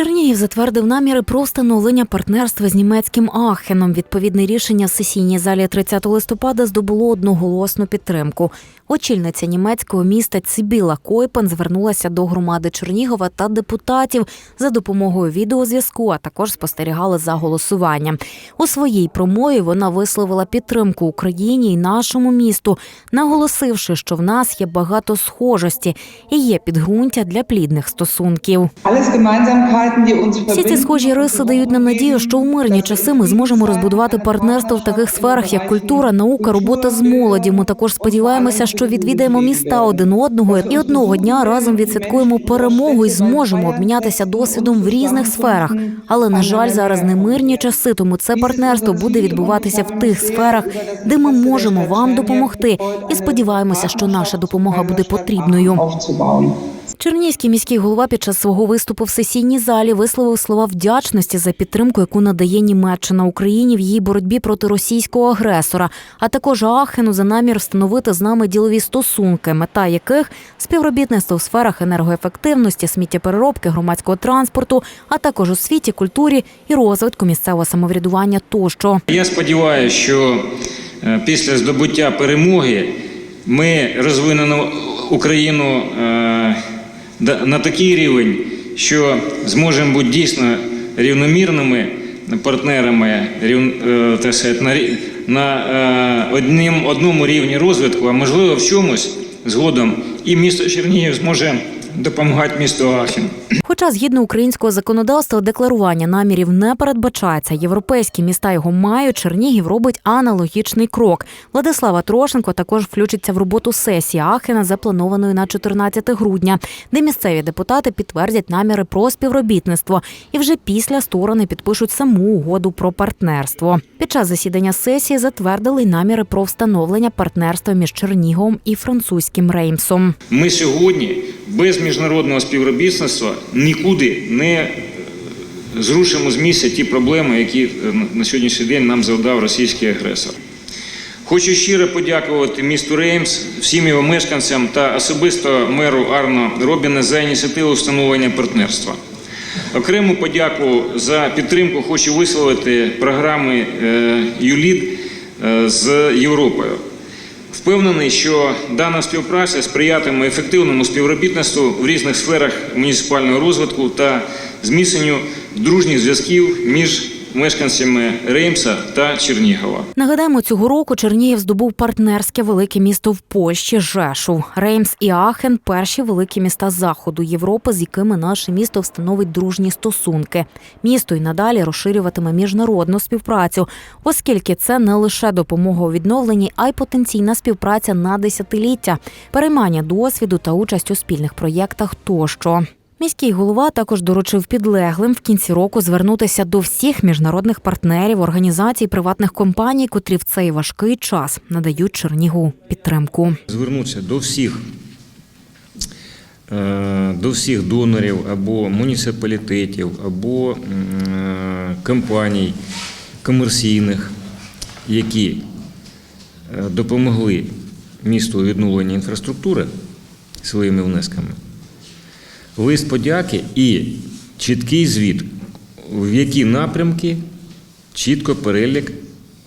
Чернігів затвердив наміри про встановлення партнерства з німецьким Ахеном. Відповідне рішення в сесійній залі 30 листопада здобуло одноголосну підтримку. Очільниця німецького міста Цибіла Койпен звернулася до громади Чернігова та депутатів за допомогою відеозв'язку, а також спостерігала за голосуванням. У своїй промові вона висловила підтримку Україні і нашому місту, наголосивши, що в нас є багато схожості і є підґрунтя для плідних стосунків. Uns Всі ці схожі риси дають нам надію, що у мирні часи ми зможемо розбудувати партнерство в таких сферах, як культура, наука, робота з молоді. Ми також сподіваємося, що відвідаємо міста один одного і одного дня разом відсвяткуємо перемогу і зможемо обмінятися досвідом в різних сферах. Але на жаль, зараз не мирні часи, тому це партнерство буде відбуватися в тих сферах, де ми можемо вам допомогти. І сподіваємося, що наша допомога буде потрібною. Чернігівський міський голова під час свого виступу в сесійній залі висловив слова вдячності за підтримку, яку надає Німеччина Україні в її боротьбі проти російського агресора, а також Ахену за намір встановити з нами ділові стосунки, мета яких співробітництво в сферах енергоефективності, сміттєпереробки, громадського транспорту, а також у світі, культурі і розвитку місцевого самоврядування тощо. Я сподіваюся, що е, після здобуття перемоги ми розвинемо Україну е, на такий рівень, що зможемо бути дійсно рівномірними партнерами, е, так сказати, на, на е, одним, одному рівні розвитку, а можливо в чомусь згодом і місто Чернігів зможе допомагати місту Ахен. Хоча згідно українського законодавства декларування намірів не передбачається, європейські міста його мають. Чернігів робить аналогічний крок. Владислава Трошенко також включиться в роботу сесії Ахена, запланованої на 14 грудня, де місцеві депутати підтвердять наміри про співробітництво, і вже після сторони підпишуть саму угоду про партнерство. Під час засідання сесії затвердили й наміри про встановлення партнерства між Черніговом і французьким Реймсом. Ми сьогодні без міжнародного співробітництва нікуди не е, зрушимо з місця ті проблеми, які е, на сьогоднішній день нам завдав російський агресор. Хочу щиро подякувати місту Реймс, всім його мешканцям та особисто меру Арно Робіне за ініціативу встановлення партнерства. Окрему подяку за підтримку хочу висловити програми е, ЮЛІД з Європою. Впевнений, що дана співпраця сприятиме ефективному співробітництву в різних сферах муніципального розвитку та зміцненню дружніх зв'язків між мешканцями Реймса та Чернігова. Нагадаємо, цього року Чернігів здобув партнерське велике місто в Польщі Жешув. Реймс і Ахен перші великі міста заходу Європи, з якими наше місто встановить дружні стосунки. Місто й надалі розширюватиме міжнародну співпрацю, оскільки це не лише допомога у відновленні, а й потенційна співпраця на десятиліття, переймання досвіду та участь у спільних проєктах тощо. Міський голова також доручив підлеглим в кінці року звернутися до всіх міжнародних партнерів, організацій, приватних компаній, котрі в цей важкий час надають Чернігу підтримку. Звернутися до всіх, е, до всіх донорів або муніципалітетів, або е, компаній комерційних, які е, допомогли місту у відновленні інфраструктури своїми внесками. Лист подяки і чіткий звіт, в які напрямки чітко перелік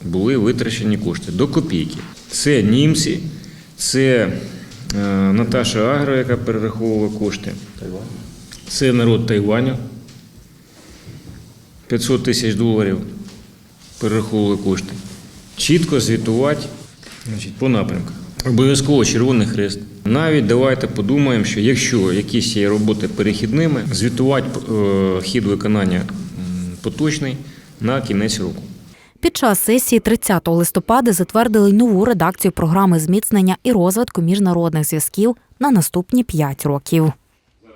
були витрачені кошти до копійки. Це німці, це е, Наташа Агро, яка перераховувала кошти. Це народ Тайваню. 500 тисяч доларів перераховували кошти. Чітко звітувати значить, по напрямках. Обов'язково Червоний Хрест. Навіть давайте подумаємо, що якщо якісь є роботи перехідними, звітувати е, хід виконання поточний на кінець року. Під час сесії 30 листопада затвердили нову редакцію програми зміцнення і розвитку міжнародних зв'язків на наступні 5 років.